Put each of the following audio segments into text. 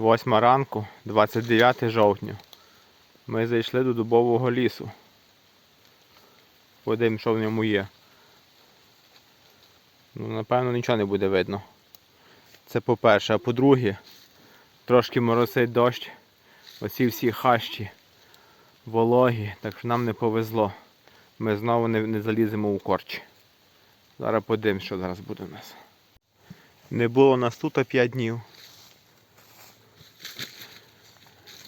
Восьма ранку, 29 жовтня. Ми зайшли до дубового лісу. Подивимо, що в ньому є. Ну, напевно, нічого не буде видно. Це по-перше. А по-друге, трошки моросить дощ. Оці всі хащі вологі, так що нам не повезло. Ми знову не, не заліземо у корч. Зараз подивимось, що зараз буде у нас. Не було нас тут 5 днів.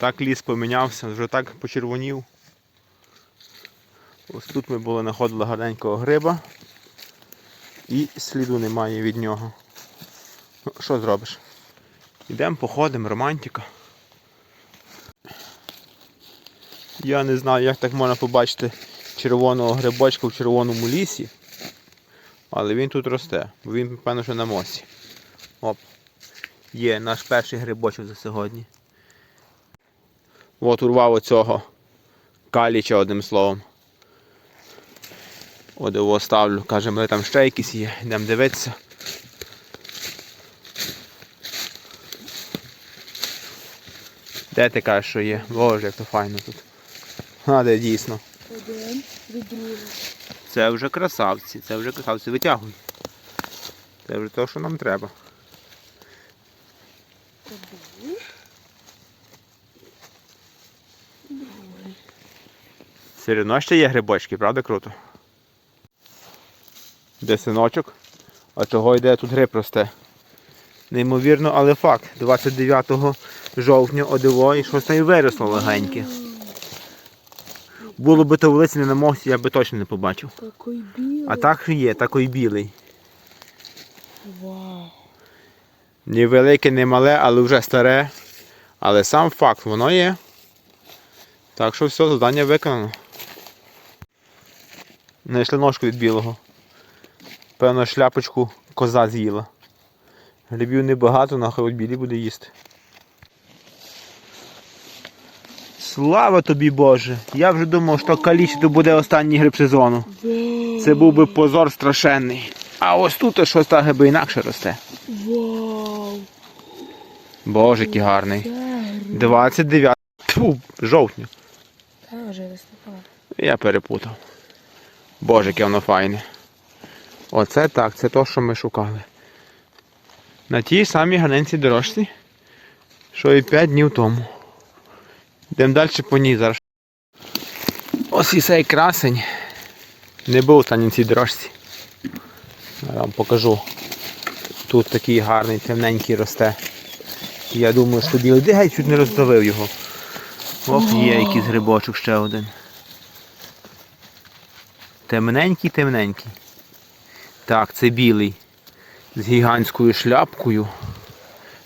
Так ліс помінявся, вже так почервонів. Ось тут ми були знаходили гарненького гриба. І сліду немає від нього. Ну, що зробиш? Йдемо, походимо, романтика. Я не знаю, як так можна побачити червоного грибочка в червоному лісі. Але він тут росте, бо він, певно, що на мосі. Оп. Є наш перший грибочок за сьогодні. От урвав оцього каліча одним словом. От його ставлю. Каже, ми там ще якісь є, йдемо дивитися. Де ти кажеш, що є? Боже, як то файно тут. А, де дійсно. Один від. Це вже красавці, це вже красавці. Витягуй. Це вже те, що нам треба. Все одно ще є грибочки, правда круто? Де синочок? А того йде тут гриб росте. Неймовірно, але факт. 29 жовтня одиво і щось там виросло легеньке. Було би то в лиці не на мості, я би точно не побачив. Такий білий. А так є, такий білий. Вау. Ні велике, не мале, але вже старе. Але сам факт, воно є. Так що все, завдання виконано. Знайшли ножку від білого. Певно, шляпочку коза з'їла. Грибів небагато, нахай от білі буде їсти. Слава тобі Боже! Я вже думав, що каліч то буде останній гриб сезону. Це був би позор страшенний. А ось тут щось так гриби інакше росте. Вау. Боже, який гарний. 29 Тьфу, жовтня. Та вже листопад. Я перепутав. Боже, яке воно файне. Оце так, це то, що ми шукали. На тій самій ганенці дорожці, що і 5 днів тому. Йдемо далі по ній зараз. Ось і цей красень. Не був там на цій дорожці. Я вам покажу. Тут такий гарний, темненький росте. Я думаю, що білий геть чуть не роздавив його. Ох, є якийсь грибочок ще один. Темненький, темненький. Так, це білий. З гігантською шляпкою.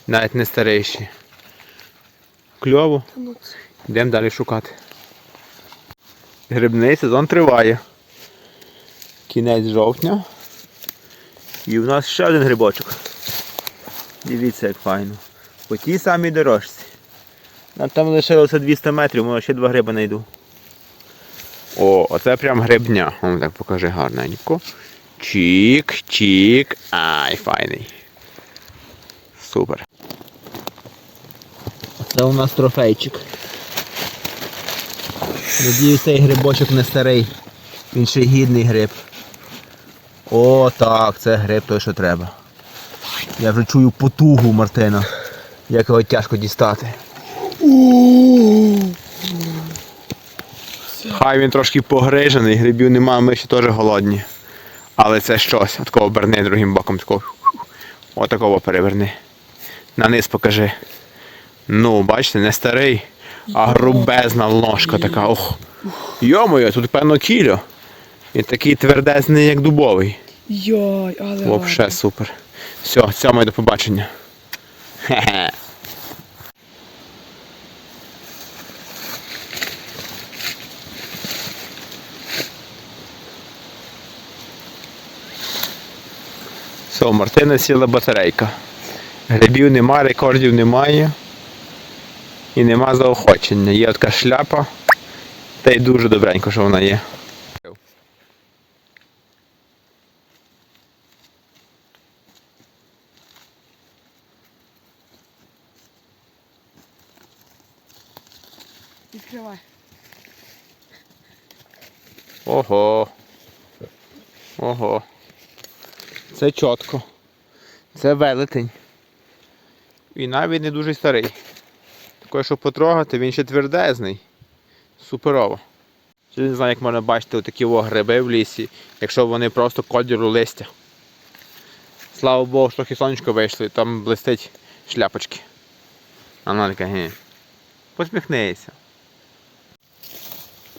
Навіть не старіший. Кльово. Йдемо далі шукати. Грибний сезон триває. Кінець жовтня. І в нас ще один грибочок. Дивіться, як файно. По тій самій дорожці. Нам там лишилося 200 метрів, може ще два гриби знайду. О, оце прям грибня. Он так покажи гарненько. Чік, чік. Ай, файний. Супер. Це у нас трофейчик. Надіюсь, цей грибочок не старий. Він ще гідний гриб. О, так, це гриб той, що треба. Я вже чую потугу Мартина. Як його тяжко дістати. Хай він трошки погрижений, грибів нема, ми ще теж голодні. Але це щось. Отакого оберни другим боком. Такого. Отакого переверни. На низ покажи. Ну, бачите, не старий, а грубезна ножка така. Ох. Йо-моє, тут певно кіло. І такий твердезний, як дубовий. Йой, але Вообще супер. Все, цьому до побачення. Хе-хе. Все, у Мартина сіла батарейка. Грибів нема, рекордів немає. І нема заохочення. Є така шляпа. Та й дуже добренько, що вона є. Відкривай. Ого. Ого. Це чітко. Це велетень. І навіть не дуже старий. Такий, щоб потрогати, він ще твердезний. Суперово. Я не знаю, як можна бачити такі гриби в лісі, якщо вони просто кольору листя. Слава Богу, що трохи сонечко вийшло, і там блистить шляпочки. А вона така, гі. Посміхнися.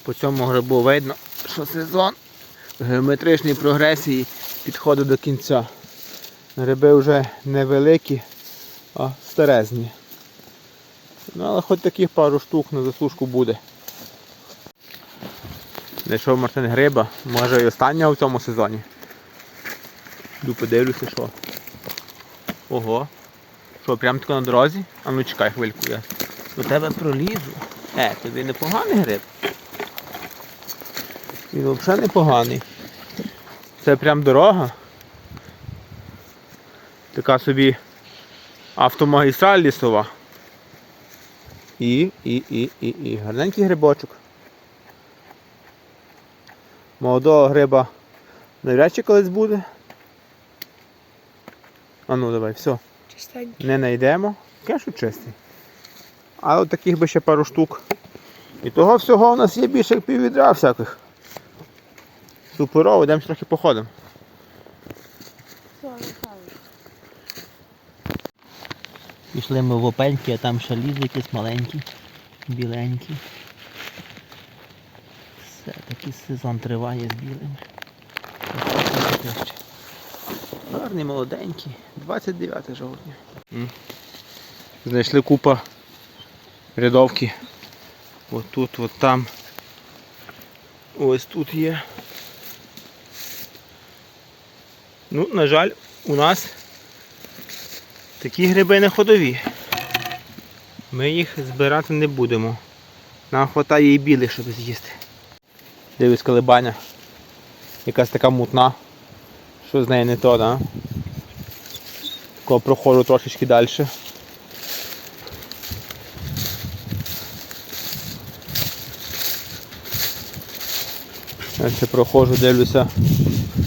По цьому грибу видно, що сезон геометричної прогресії підходить до кінця. Гриби вже невеликі, а старезні. Ну, але хоч таких пару штук на заслужку буде. Знайшов Мартин гриба, може і останнього в цьому сезоні. Йду подивлюся, що. Ого. Що, прямо тако на дорозі? А ну чекай хвильку, я до тебе пролізу. Е, тобі непоганий гриб. Він взагалі непоганий. Це прям дорога. Така собі автомагістраль лісова. І, і, і, і, і. Гарненький грибочок. Молодого гриба навряд чи колись буде. А ну давай, все. Чистенький. Не знайдемо. Кешу чистий. А от таких би ще пару штук. І того всього у нас є більше як піввідра всяких. Суперово, йдемо трохи походимо. Пішли ми в опеньки, а там ще ліс якийсь маленький, біленький. Все, такий сезон триває з білими. Гарний, молоденький. 29 жовтня. Знайшли купа рядовки. От тут, от там. Ось тут є. Ну, на жаль, у нас такі гриби не ходові. Ми їх збирати не будемо. Нам вистачає і білих, щоб з'їсти. Дивись колебання. Якась така мутна. Що з нею не то, да? Такого проходжу трошечки далі. Ще проходжу, дивлюся,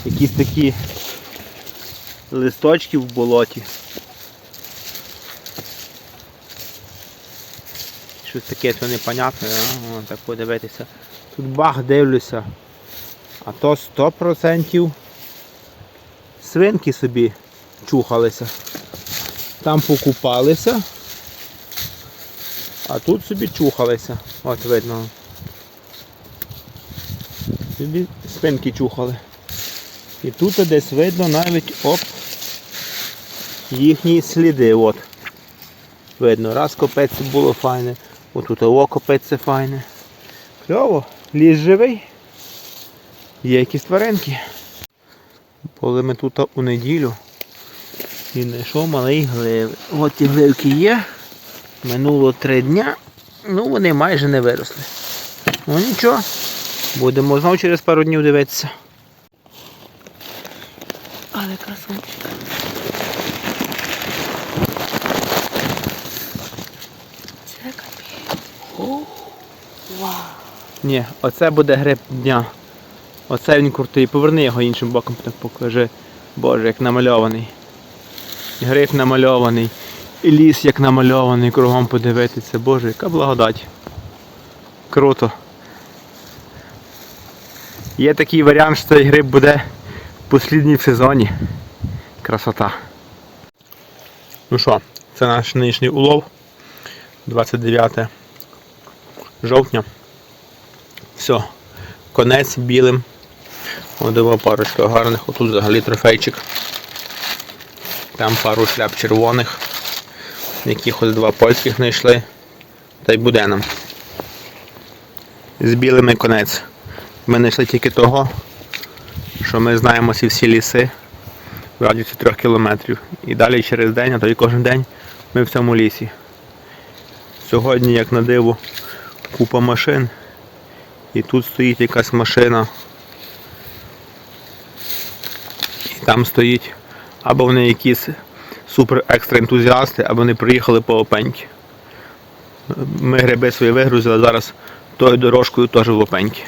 якісь такі листочки в болоті. Щось таке то непонятне, а? Так подивитися. Тут бах дивлюся. А то 100% свинки собі чухалися. Там покупалися, а тут собі чухалися. От видно. Собі спинки чухали. І тут десь видно навіть оп їхні сліди. От. Видно, раз копець було файне, отут ово копець файне. Кльово, ліс живий. Є якісь тваринки. Були ми тут у неділю і знайшов малий гливи. От ті гливки є. Минуло три дня. Ну вони майже не виросли. Ну нічого. Будемо знову через пару днів дивитися. Але красунчик. Це капець. О, Вау. Ні, оце буде гриб дня. Оце він крутий. Поверни його іншим боком, так покажи. Боже, як намальований. Гриб намальований. І ліс як намальований, кругом подивитися. Боже, яка благодать. Круто. Є такий варіант, що цей гриб буде послідній в сезоні. Красота. Ну що, це наш нинішній улов. 29 жовтня. Все, конець білим. Одова парочка гарних, отут взагалі трофейчик. Там пару шляп червоних, якихось два польських знайшли. Та й буде нам. З білими конець. Ми знайшли тільки того, що ми знаємо ці всі ліси в радіусі трьох кілометрів. І далі через день, а то й кожен день ми в цьому лісі. Сьогодні, як на диво, купа машин. І тут стоїть якась машина. І там стоїть або вони якісь супер екстра ентузіасти, або вони приїхали по опеньки. Ми гриби свої вигрузили зараз тою дорожкою теж в опеньки.